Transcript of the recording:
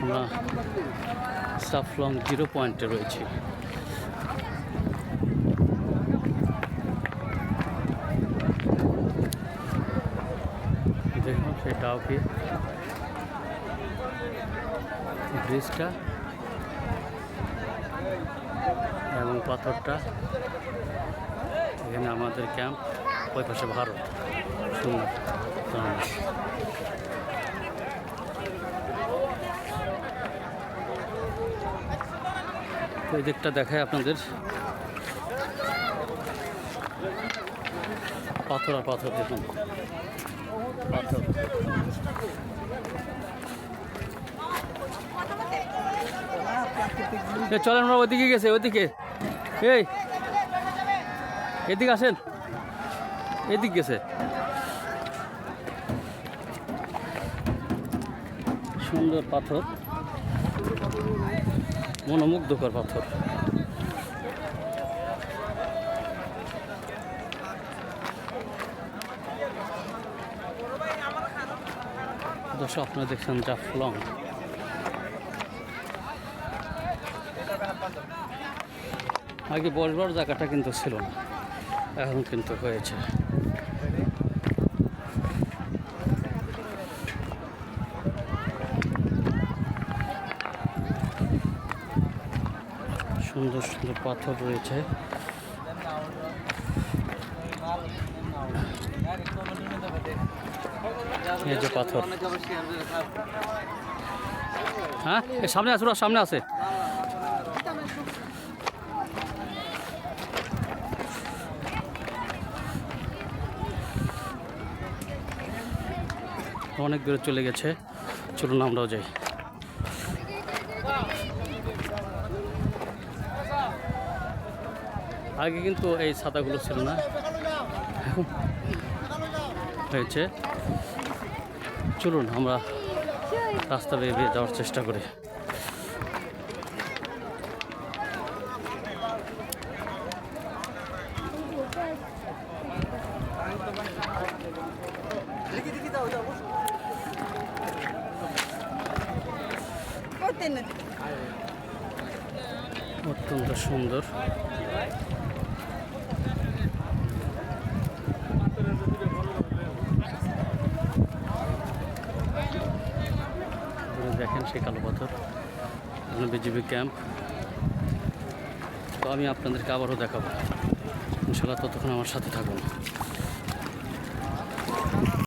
আমরা সাফলং জিরো পয়েন্টে রয়েছি। দেখুন সেই ডাউকি ব্রিজটা এবং পাথরটা। এখানে আমাদের ক্যাম্প। ওই পাশে ভারত এই দিকটা দেখায় আপনাদের। পাথর আর পাথর দেখুন। পাথর। চলেন আমরা ওইদিকে গেছে ওইদিকে। এই এদিকে আসেন। এদিক গেছে। সুন্দর পাথর। মনোমুগ্ধকর পাথর। দর্শক, আপনারা দেখছেন জাফলং আগে বসবার জায়গাটা কিন্তু ছিল না, এখন কিন্তু হয়েছে। সুন্দর সুন্দর পাথর রয়েছে। এই যে পাথর। হ্যাঁ? সামনে আছে সামনে আছে। অনেক দূরে চলে গেছে। চলুন আমরাও যাই। আগে কিন্তু এই ছাতাগুলো ছিল না। হয়েছে। চলুন, আমরা রাস্তা বেয়ে যাওয়ার চেষ্টা করি। অত্যন্ত সুন্দর আপনারা দেখেন সেই কালো পাথর এখানে বিজিবি ক্যাম্প। তো আমি আপনাদেরকে আবারও দেখাবো। ইনশাল্লাহ ততক্ষণ আমার সাথে থাকুন।